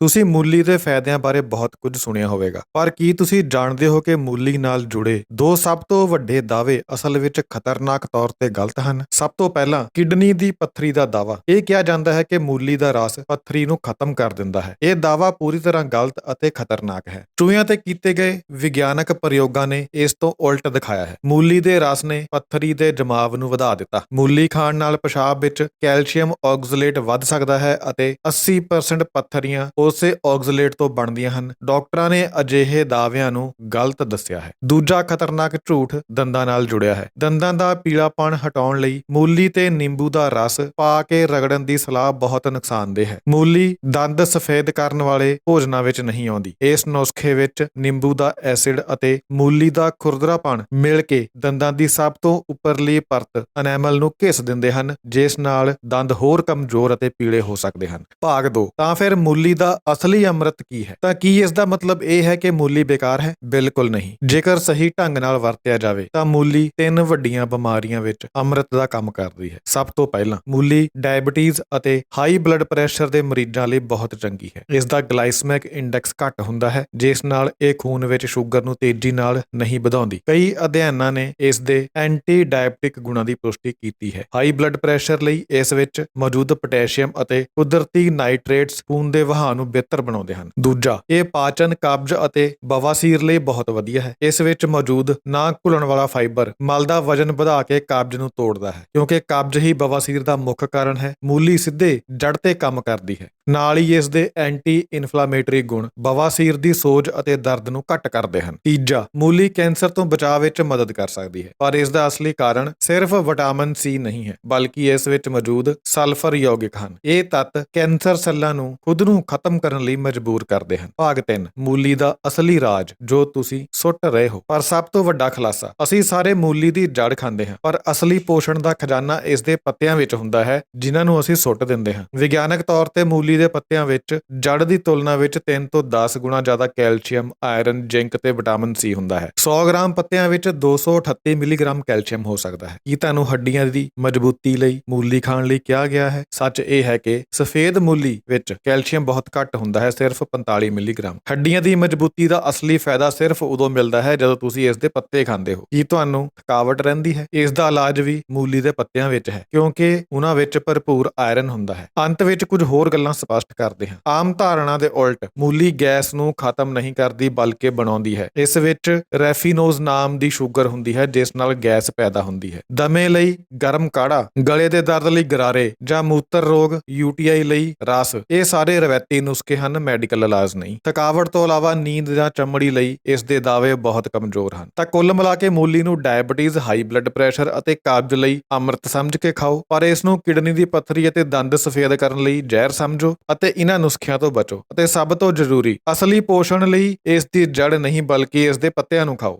ਤੁਸੀਂ ਮੂਲੀ ਦੇ ਫਾਇਦਿਆਂ ਬਾਰੇ ਬਹੁਤ ਕੁਝ ਸੁਣਿਆ ਹੋਵੇਗਾ। ਪਰ ਕੀ ਤੁਸੀਂ ਜਾਣਦੇ ਹੋ ਕਿ ਮੂਲੀ ਨਾਲ ਜੁੜੇ ਦੋ ਸਭ ਤੋਂ ਵੱਡੇ ਦਾਅਵੇ ਅਸਲ ਵਿੱਚ ਖਤਰਨਾਕ ਤੌਰ ਤੇ ਗਲਤ ਹਨ? ਸਭ ਤੋਂ ਪਹਿਲਾਂ, ਕਿਡਨੀ ਦੀ ਪੱਥਰੀ ਦਾ ਦਾਅਵਾ। ਇਹ ਕਿਹਾ ਜਾਂਦਾ ਹੈ ਕਿ ਮੂਲੀ ਦਾ ਰਸ ਪੱਥਰੀ ਨੂੰ ਖਤਮ ਕਰ ਦਿੰਦਾ ਹੈ। ਇਹ ਦਾਅਵਾ ਪੂਰੀ ਤਰ੍ਹਾਂ ਗਲਤ ਅਤੇ ਖਤਰਨਾਕ ਹੈ। ਚੂਹਿਆਂ ਤੇ ਕੀਤੇ ਗਏ ਵਿਗਿਆਨਕ ਪ੍ਰਯੋਗਾਂ ਨੇ ਇਸ ਤੋਂ ਉਲਟ ਦਿਖਾਇਆ ਹੈ। ਮੂਲੀ ਦੇ ਰਸ ਨੇ ਪੱਥਰੀ ਦੇ ਜਮਾਵ ਨੂੰ ਵਧਾ ਦਿੱਤਾ। ਮੂਲੀ ਖਾਣ ਨਾਲ ਪਿਸ਼ਾਬ ਵਿੱਚ ਕੈਲਸ਼ੀਅਮ ਆਕਜ਼ਲੇਟ ਵੱਧ ਸਕਦਾ ਹੈ ਅਤੇ 80% ਪੱਥਰੀਆਂ ਉਸੇ ਆਕਜ਼ਲੇਟ ਤੋਂ ਬਣਦੀਆਂ ਹਨ। ਡਾਕਟਰਾਂ ਨੇ ਅਜਿਹੇ ਦਾਅਵਿਆਂ ਨੂੰ ਗਲਤ ਦੱਸਿਆ ਹੈ। ਦੂਜਾ ਖਤਰਨਾਕ ਝੂਠ ਦੰਦਾਂ ਨਾਲ ਜੁੜਿਆ ਹੈ। ਦੰਦਾਂ ਦਾ ਪੀਲਾਪਣ ਹਟਾਉਣ ਲਈ ਮੂਲੀ ਤੇ ਨਿੰਬੂ ਦਾ ਰਸ ਪਾ ਕੇ ਰਗੜਨ ਦੀ ਸਲਾਹ ਬਹੁਤ ਨੁਕਸਾਨਦੇਹ ਹੈ। ਮੂਲੀ ਦੰਦ ਸਫੇਦ ਕਰਨ ਵਾਲੇ ਭੋਜਨਾਂ ਵਿੱਚ ਨਹੀਂ ਆਉਂਦੀ। ਇਸ ਨੁਸਖੇ ਵਿੱਚ ਨਿੰਬੂ ਦਾ ਐਸਿਡ ਅਤੇ ਮੂਲੀ ਦਾ ਖੁਰਦਰਾਪਣ ਮਿਲ ਕੇ ਦੰਦਾਂ ਦੀ ਸਭ ਤੋਂ ਉੱਪਰਲੀ ਪਰਤ ਅਨੈਮਲ ਨੂੰ ਘਿਸ ਦਿੰਦੇ ਹਨ, ਜਿਸ ਨਾਲ ਦੰਦ ਹੋਰ ਕਮਜ਼ੋਰ ਅਤੇ ਪੀਲੇ ਹੋ ਸਕਦੇ ਹਨ। ਭਾਗ 2 ਤਾਂ ਫਿਰ ਮੂਲੀ ਦਾ ਅਸਲੀ ਅੰਮ੍ਰਿਤ ਕੀ ਹੈ? ਤਾਂ ਕੀ ਇਸ ਦਾ ਮਤਲਬ ਇਹ ਹੈ ਕਿ ਮੂਲੀ ਬੇਕਾਰ ਹੈ? ਬਿਲਕੁਲ ਨਹੀਂ। ਜੇਕਰ ਸਹੀ ਢੰਗ ਨਾਲ ਵਰਤਿਆ ਜਾਵੇ, ਤਾਂ ਮੂਲੀ ਤਿੰਨ ਵੱਡੀਆਂ ਬਿਮਾਰੀਆਂ ਵਿੱਚ ਅੰਮ੍ਰਿਤ ਦਾ ਕੰਮ ਕਰਦੀ ਹੈ। ਸਭ ਤੋਂ ਪਹਿਲਾਂ, ਮੂਲੀ ਡਾਇਬੀਟੀਜ਼ ਅਤੇ ਹਾਈ ਬਲੱਡ ਪ੍ਰੈਸ਼ਰ ਦੇ ਮਰੀਜ਼ਾਂ ਲਈ ਬਹੁਤ ਚੰਗੀ ਹੈ। ਇਸ ਦਾ ਗਲਾਈਸੈਮਿਕ ਇੰਡੈਕਸ ਘੱਟ ਹੁੰਦਾ ਹੈ, ਜਿਸ ਨਾਲ ਇਹ ਖੂਨ ਵਿੱਚ ਸ਼ੂਗਰ ਨੂੰ ਤੇਜ਼ੀ ਨਾਲ ਨਹੀਂ ਵਧਾਉਂਦੀ। ਕਈ ਅਧਿਐਨਾਂ ਨੇ ਇਸ ਦੇ ਐਂਟੀ ਡਾਇਬਟਿਕ ਗੁਣਾਂ ਦੀ ਪੁਸ਼ਟੀ ਕੀਤੀ ਹੈ। ਹਾਈ ਬਲੱਡ ਪ੍ਰੈਸ਼ਰ ਲਈ ਇਸ ਵਿੱਚ ਮੌਜੂਦ ਪੋਟਾਸ਼ੀਅਮ ਅਤੇ ਕੁਦਰਤੀ ਨਾਈਟ੍ਰੇਟਸ ਖੂਨ ਦੇ ਵਹਾਅ ਨੂੰ ਬਿਹਤਰ ਬਣਾਉਂਦੇ ਹਨ। ਦੂਜਾ, ਇਹ ਪਾਚਨ, ਕਬਜ਼ ਅਤੇ ਬਵਾਸੀਰ ਲਈ ਬਹੁਤ ਵਧੀਆ ਹੈ। ਇਸ ਵਿੱਚ ਮੌਜੂਦ ਨਾ ਘੁਲਣ ਵਾਲਾ ਫਾਈਬਰ ਮਲ ਦਾ ਵਜਨ ਵਧਾ ਕੇ ਕਬਜ਼ ਨੂੰ ਤੋੜਦਾ ਹੈ, ਕਿਉਂਕਿ ਕਬਜ਼ ਹੀ ਬਵਾਸੀਰ ਦਾ ਮੁੱਖ ਕਾਰਨ ਹੈ, ਮੂਲੀ ਸਿੱਧੇ ਜੜ ਤੇ ਕੰਮ ਕਰਦੀ ਹੈ। ਨਾਲ ਹੀ ਇਸ ਦੇ ਐਂਟੀ ਇਨਫਲਾਮੇਟਰੀ ਗੁਣ ਬਵਾਸੀਰ ਦੀ ਸੋਜ ਅਤੇ ਦਰਦ ਨੂੰ ਘੱਟ ਕਰਦੇ ਹਨ। ਤੀਜਾ, ਮੂਲੀ ਕੈਂਸਰ ਤੋਂ ਬਚਾਅ ਵਿੱਚ ਮਦਦ ਕਰ ਸਕਦੀ ਹੈ, ਪਰ ਇਸ ਦਾ ਅਸਲੀ ਕਾਰਨ ਸਿਰਫ ਵਿਟਾਮਿਨ ਸੀ ਨਹੀਂ ਹੈ, ਬਲਕਿ ਇਸ ਵਿੱਚ ਮੌਜੂਦ ਸਲਫਰ ਯੌਗਿਕ ਹਨ। ਇਹ ਤੱਤ ਕੈਂਸਰ ਸੈੱਲਾਂ ਨੂੰ ਖੁਦ ਨੂੰ ਖਤਮ ਕਰਨ ਲਈ ਮਜਬੂਰ ਕਰਦੇ ਹਨ। ਭਾਗ 3 ਮੂਲੀ ਦਾ ਅਸਲੀ ਰਾਜ, ਜੋ ਤੁਸੀਂ ਸੁੱਟ ਰਹੇ ਹੋ। ਪਰ ਸਭ ਤੋਂ ਵੱਡਾ ਖੁਲਾਸਾ, ਅਸੀਂ ਸਾਰੇ ਮੂਲੀ ਦੀ ਜੜ ਖਾਂਦੇ ਹਾਂ, ਪਰ ਅਸਲੀ ਪੋਸ਼ਣ ਦਾ ਖਜ਼ਾਨਾ ਇਸ ਦੇ ਪੱਤਿਆਂ ਵਿੱਚ ਹੁੰਦਾ ਹੈ, ਜਿਨ੍ਹਾਂ ਨੂੰ ਅਸੀਂ ਸੁੱਟ ਦਿੰਦੇ ਹਾਂ। ਵਿਗਿਆਨਕ ਤੌਰ ਤੇ ਮੂਲੀ ਦੇ ਪੱਤਿਆਂ ਵਿੱਚ ਜੜ ਦੀ ਤੁਲਨਾ ਵਿੱਚ 3 ਤੋਂ 10 ਗੁਣਾ ਜ਼ਿਆਦਾ ਕੈਲਸ਼ੀਅਮ, ਆਇਰਨ, ਜ਼ਿੰਕ ਤੇ ਵਿਟਾਮਿਨ ਸੀ ਹੁੰਦਾ ਹੈ। 100 ਗ੍ਰਾਮ ਪੱਤਿਆਂ ਵਿੱਚ 238 ਮਿਲੀਗ੍ਰਾਮ ਕੈਲਸ਼ੀਅਮ ਹੋ ਸਕਦਾ ਹੈ। ਕੀ ਤੁਹਾਨੂੰ ਹੱਡੀਆਂ ਦੀ ਮਜ਼ਬੂਤੀ ਲਈ ਮੂਲੀ ਖਾਣ ਲਈ ਕਿਹਾ ਗਿਆ ਹੈ? ਸੱਚ ਇਹ ਹੈ ਕਿ ਸਫੇਦ ਮੂਲੀ ਵਿੱਚ ਕੈਲਸ਼ੀਅਮ ਬਹੁਤ ਘੱਟ ਘੱਟ ਹੁੰਦਾ ਹੈ ਸਿਰਫ 45 ਮਿਲੀਗ੍ਰਾਮ। ਹੱਡੀਆਂ ਦੀ ਮਜ਼ਬੂਤੀ ਦਾ ਅਸਲੀ ਫਾਇਦਾ ਸਿਰਫ ਉਦੋਂ ਮਿਲਦਾ ਹੈ ਜਦੋਂ ਤੁਸੀਂ ਇਸ ਦੇ ਪੱਤੇ ਖਾਂਦੇ ਹੋ। ਕੀ ਤੁਹਾਨੂੰ ਥਕਾਵਟ ਰਹਿੰਦੀ ਹੈ? ਇਸ ਦਾ ਇਲਾਜ ਵੀ ਮੂਲੀ ਦੇ ਪੱਤਿਆਂ ਵਿੱਚ ਹੈ, ਕਿਉਂਕਿ ਉਹਨਾਂ ਵਿੱਚ ਭਰਪੂਰ ਆਇਰਨ ਹੁੰਦਾ ਹੈ। ਅੰਤ ਵਿੱਚ ਕੁਝ ਹੋਰ ਗੱਲਾਂ ਸਪਸ਼ਟ ਕਰਦੇ ਹਾਂ। ਆਮ ਧਾਰਨਾ ਦੇ ਉਲਟ, ਮੂਲੀ ਗੈਸ ਨੂੰ ਖਤਮ ਨਹੀਂ ਕਰਦੀ ਬਲਕਿ ਬਣਾਉਂਦੀ ਹੈ। ਇਸ ਵਿੱਚ ਰੈਫੀਨੋਜ਼ ਨਾਮ ਦੀ ਸ਼ੂਗਰ ਹੁੰਦੀ ਹੈ, ਜਿਸ ਨਾਲ ਗੈਸ ਪੈਦਾ ਹੁੰਦੀ ਹੈ। ਦਮੇ ਲਈ ਗਰਮ ਕਾੜਾ, ਗਲੇ ਦੇ ਦਰਦ ਲਈ ਗਰਾਰੇ ਜਾਂ ਮੂਤਰ ਰੋਗ ਯੂਟੀਆਈ ਲਈ ਰਸ, ਇਹ ਸਾਰੇ ਰਵਾਇਤੀ ਨੁਸਖੇ ਹਨ, ਮੈਡੀਕਲ ਇਲਾਜ ਨਹੀਂ। ਥਕਾਵਟ ਤੋਂ ਇਲਾਵਾ ਨੀਂਦ ਜਾਂ ਚਮੜੀ ਲਈ ਇਸ ਦੇ ਦਾਅਵੇ ਬਹੁਤ ਕਮਜ਼ੋਰ ਹਨ। ਤਾਂ ਕੁੱਲ ਮਿਲਾ ਕੇ ਮੂਲੀ ਨੂੰ ਡਾਇਬੀਟੀਜ਼, ਹਾਈ ਬਲੱਡ ਪ੍ਰੈਸ਼ਰ ਅਤੇ ਕਾਬਜ਼ ਲਈ ਅੰਮ੍ਰਿਤ ਸਮਝ ਕੇ ਖਾਓ, ਪਰ ਇਸ ਨੂੰ ਕਿਡਨੀ ਦੀ ਪੱਥਰੀ ਅਤੇ ਦੰਦ ਸਫੇਦ ਕਰਨ ਲਈ ਜ਼ਹਿਰ ਸਮਝੋ ਅਤੇ ਇਹਨਾਂ ਨੁਸਖਿਆਂ ਤੋਂ ਬਚੋ ਅਤੇ ਸਭ ਤੋਂ ਜ਼ਰੂਰੀ, ਅਸਲੀ ਪੋਸ਼ਣ ਲਈ ਇਸ ਦੀ ਜੜ ਨਹੀਂ, ਬਲਕਿ ਇਸ ਦੇ ਪੱਤਿਆਂ ਨੂੰ ਖਾਓ।